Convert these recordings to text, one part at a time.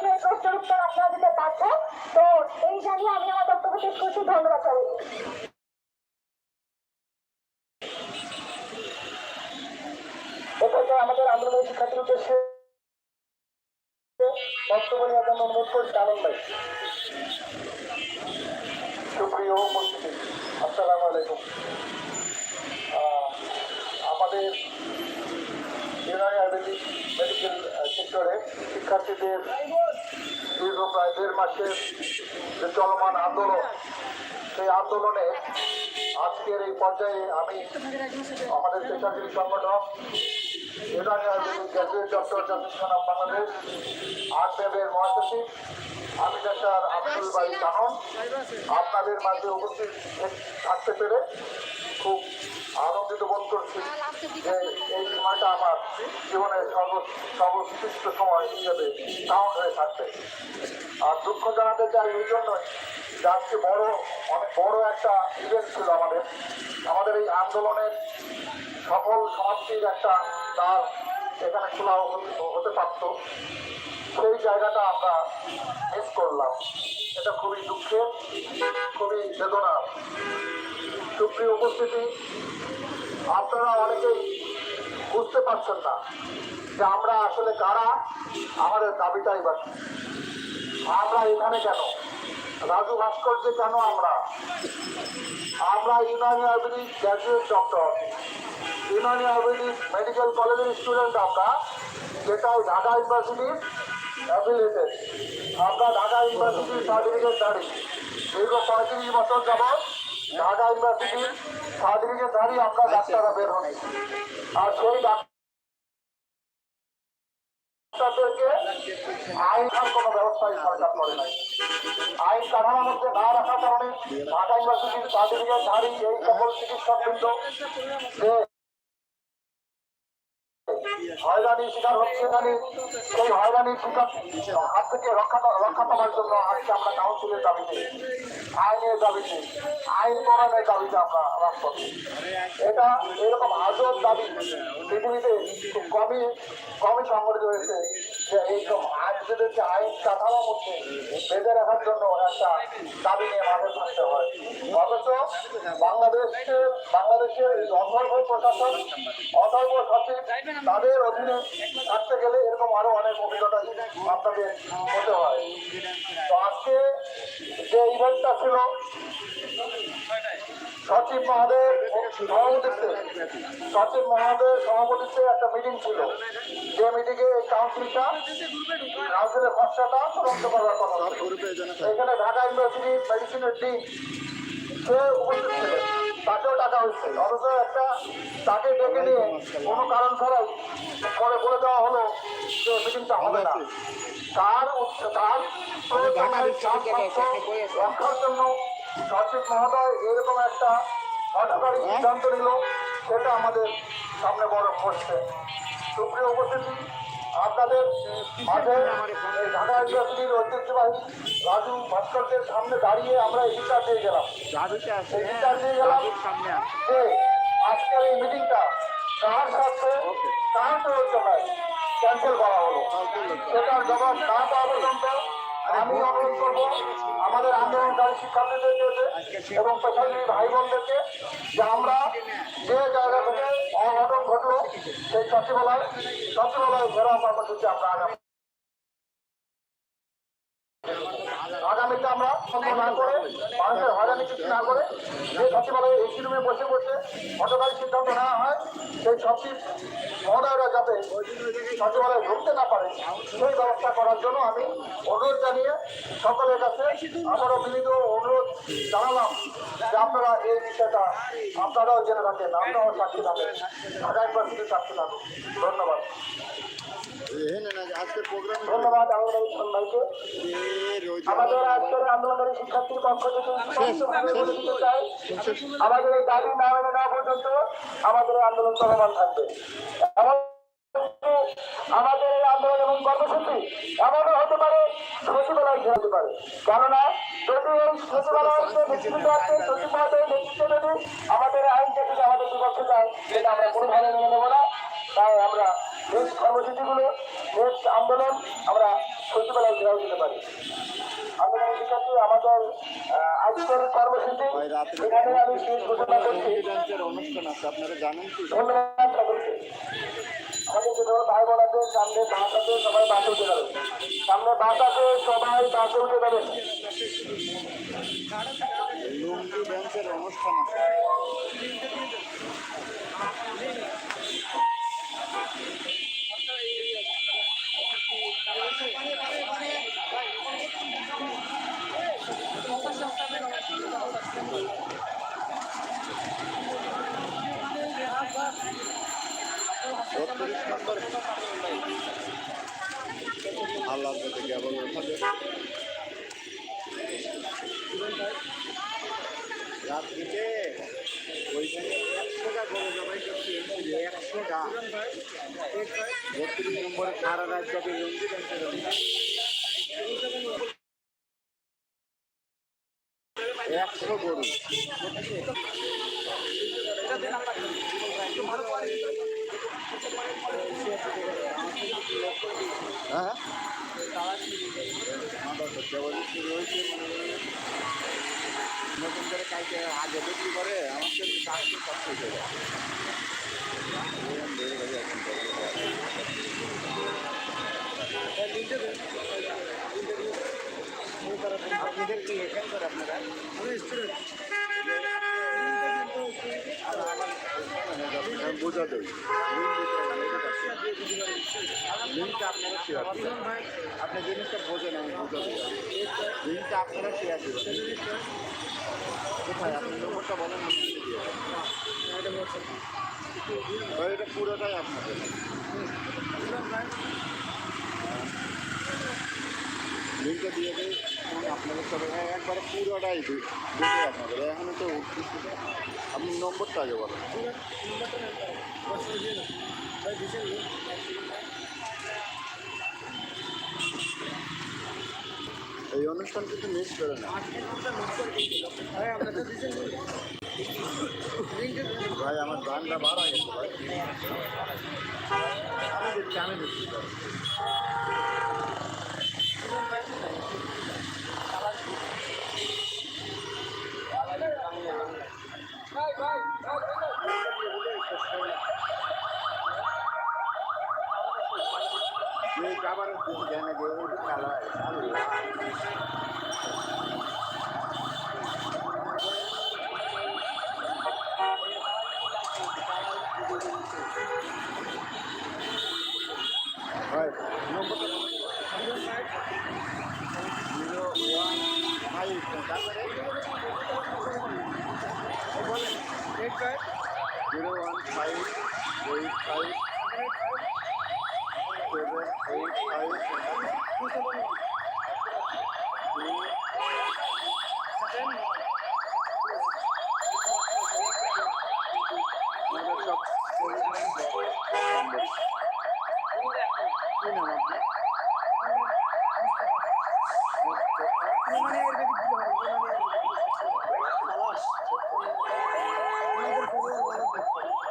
প্রশ্ন এই প্রশ্নের উত্তর আপনারা দিতে বাধ্য। তো এই জানিয়ে আমি আমার বক্তব্য শেষ করছি। ধন্যবাদ সবাইকে। আমাদের আন্দোলনের শিক্ষার্থীর উদ্দেশ্যে বক্তব্য নেওয়ার জন্য অনুরোধ করছি আনন্দ ভাই। সুপ্রিয় উপস্থিতি, আসসালামু আলাইকুম। আমাদের ইউনানি আয়ুর্বেদিক মেডিকেল সেক্টরে শিক্ষার্থীদের দীর্ঘ প্রায় দেড় মাসের যে চলমান আন্দোলন, সেই আন্দোলনে আজকের এই পর্যায়ে আমি আমাদের পেশাজীবী সংগঠন graduate doctor association of Bangladesh, আট দেবের মহাসচিব, আমি ডাক্তার আব্দুল আপনাদের মাঝে উপস্থিত থাকতে পেরে খুব আনন্দিত বোধ করছি যে এই সময়টা আমার জীবনের সর্ব সর্বোৎকৃষ্ট সময় হিসেবে কাউন্ট হয়ে থাকবে। আর দুঃখ জানাতে চাই এই জন্যই যে আজকে বড় অনেক বড় একটা ইভেন্ট ছিল আমাদের। আমাদের এই আন্দোলনের সফল সমাপ্তির একটা দ্বার এখানে খোলা হতে- হতে পারত। সেই জায়গাটা আমরা মিস করলাম। এটা খুবই দুঃখের, খুবই বেদনা সুপ্রিয় উপস্থিতি, আপনারা অনেকেই বুঝতে পারছেন না যে আমরা আসলে কারা? আমাদের দাবিটাই বাকি। আমরা এখানে কেন? রাজু ভাস্কর্যে কেন আমরা? আমরা Unani Ayurvedic graduate doctor Unani Ayurvedic medical কলেজের স্টুডেন্ট আমরা যেটা ঢাকা ইউনিভার্সিটির অ্যাফিলিয়েটেড আমরা ঢাকা ইউনিভার্সিটির সার্টিফিকেট ধারী দীর্ঘ পঁয়ত্রিশ বছর যাবৎ ঢাকা ইউনিভার্সিটির সার্টিফিকেট ধারী আমরা ডাক্তাররা বের হই আর সেই ডাক্তারদেরকে আইনের কোনো ব্যবস্থাই সরকার করে নাই। আইন কাঠামোর মধ্যে না রাখার কারণে ঢাকা ইউনিভার্সিটির সার্টিফিকেট ধারী এই সকল চিকিৎসকবৃন্দ যে হয়রানির শিকার হচ্ছে এখানে। সেই হয়রানির শিকার হাত থেকে রক্ষা রক্ষা পাওয়ার জন্য আজকে আমরা কাউন্সিলের দাবিতে, আইনের দাবিতে, আইন প্রণয়নের দাবিতে আমরা রাজপথে এটা এরকম আজব দাবি পৃথিবীতে খুব কমই কমই সংগঠিত হয়েছে। যে এইরকম আইনদেরকে আইন কাঠামোর মধ্যে বেঁধে রাখার জন্য একটা দাবি নিয়ে মাঠে থাকতে হয়। অথচ বাংলাদেশের বাংলাদেশের প্রশাসন, অথর্ব সচিব তাদের অধীনে থাকতে গেলে এরকম আরও অনেক অভিজ্ঞতা আপনাদের হতে হয়। তো আজকে যে ইভেন্টটা ছিল, সচিব সভাপতিত্বে সচিব মহোদয়ের সভাপতিত্বে একটা মিটিং ছিল। যে মিটিংয়ে এই কাউন্সিলটা কাউন্সিলের খসড়াটা চূড়ান্ত করার কথা এখানে ঢাকা ইউনিভার্সিটি মেডিসিনের ডিন সে উপস্থিত ছিলেন তাকেও ডাকা হয়েছে। অথচ একটা তাকে ডেকে নিয়ে কোনো কারণ ছাড়াই পরে বলে দেওয়া হলো যে মিটিংটা হবে না। তার তার রক্ষার জন্য সচিব মহোদয় এরকম একটা হঠকারী সিদ্ধান্ত নিল? সেটা আমাদের সামনে বড় পড়ছে সুপ্রিয় উপস্থিতি আপনাদের মাঝে ঢাকা ইউনিভার্সিটির ঐতিহ্যবাহী রাজু ভাস্কর্যের সামনে দাঁড়িয়ে আমরা এই বিচার দিয়ে গেলাম। এই বিচার দিয়ে গেলাম যে আজকের এই মিটিংটা কার স্বার্থে কার প্ররোচনায় ক্যান্সেল করা হলো? সেটার জবাব না পাওয়া পর্যন্ত আমি অনুরোধ করব। আমাদের আন্দোলনকারী শিক্ষার্থীদেরকে এবং পেশাজীবী ভাই বোনদেরকে যে আমরা যে জায়গা থেকে অঘটন ঘটলো সেই সচিবালয় ঘেরাও কর্মসূচি আমরা আগামী আমরা না করে, মানুষের হয়রানি কিছু না করে যে সচিবালয়ে এসি রুমে বসে বসে হটকারী সিদ্ধান্ত নেওয়া হয়, সেই সচিব মহোদয়রা যাতে সচিবালয়ে ঢুকতে না পারে, সেই ব্যবস্থা করার জন্য আমি অনুরোধ জানিয়ে সকলের কাছে আমারও বিনীত অনুরোধ জানালাম যে আপনারা এই বিষয়টা আপনারাও জেনে থাকেন আপনারাও সাক্ষী থাকেন। ঢাকা ইউনিভার্সিটির সাক্ষী থাকুন। ধন্যবাদ। ধন্যবাদ আমাদের আজকের আন্দোলনের শিক্ষার্থীর পক্ষ থেকে চাই। আমাদের এই দাবি না মেনে নেওয়া পর্যন্ত আমাদের আন্দোলন চলমান থাকবে। আমাদের এই আন্দোলন এবং কর্মসূচি এমনও হতে পারে সচিবালয় ঘেরা হতে পারে। কেননা যদি এই সচিবালয়ের যে নেতৃত্ব আছে সচিব মহোদয়ের নেতৃত্বে যদি আমাদের আইনটা যদি আমাদের বিপক্ষে যায় সেটা আমরা কোনোভাবে মেনে নেব না। তাই আমরা নেক্সট কর্মসূচিগুলো নেক্সট আন্দোলন আমরা সচিবালয় ঘেরাও দিতে পারি। আমাদের আজকের কর্মসূচি এখানে আমি শেষ ঘোষণা করছি। ধন্যবাদ সকলকে ভাই সামনে বাস আছে, সবাই বাসে উঠে যাবে। সামনে বাস আছে, সবাই বাসে উঠে যাবে। লুঙ্গি ডান্সের অনুষ্ঠান আছে বত্রিশ নম্বর আল্লাহ থেকে কেবল ওঠাবে রাত্রিতে ওইখানে একশো টাকা গরু জবাই করছি একশো টাকা বত্রিশ নম্বরে সারা রাত যাবে একশো গরু হ্যাঁ নতুন করে কালকে আগে বিক্রি করে আমার তো কাজ শেষ হয়ে যায় আপনাদের কি এখান করে আপনারা বুঝা দেয় লিঙ্কটা আপনারা জিনিসটা বোঝেন, আমি বুঝা দেবো লিঙ্কটা আপনারা দিয়ে পুরোটাই আপনাদের। লিঙ্কটা দিয়ে এবং আপনাদের সবাই হ্যাঁ, একবারে পুরোটাই দিতে আপনাদের। এখানে তো আপনি নম্বরটা আগে বলেন। এই অনুষ্ঠান কিন্তু মিস করে না। ভাই আমার গানটা বাড়া গেছে ভাই। আমি দেখছি। ভাই। যে খাবারের দিন জানে যে ওই কালার আল্লাহ হয় নম্বরটা জিরো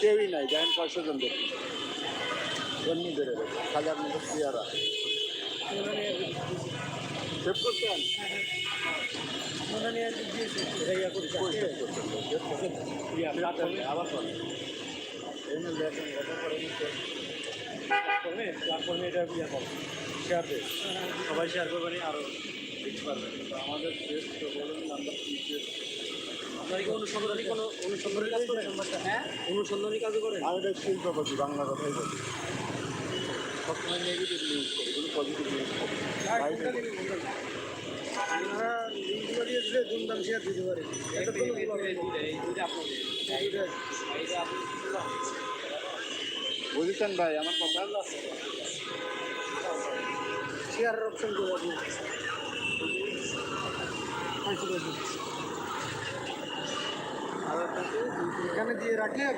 কেউই নাই দেখেন কয়শো জন এমনি বেড়ে গেছে খালি আপনাদের চেয়ারা সেভ করছেন সবাই শেয়ার করবেন আরও পারবেন। আমাদের দেশ তো বলুন আমরা কি দেশ আপনারা কি অনুসন্ধানী কোনো অনুসন্ধানী কাজ করেন? হ্যাঁ? অনুসন্ধানী কাজ করেন? আমি এটা শিল্পপতি বাংলা কথাই বলি। সবসময় নেগেটিভ নিউজ করি কোনো পজিটিভ নিউজ করি বাইরে করি। আপনারা লিঙ্কগুলো দিয়ে দিলে দুমদাম শেয়ার দিতে পারে এটা তো বুঝেছেন ভাই আমার কথা শেয়ারের অপশন করে এখানে দিয়ে রাখলে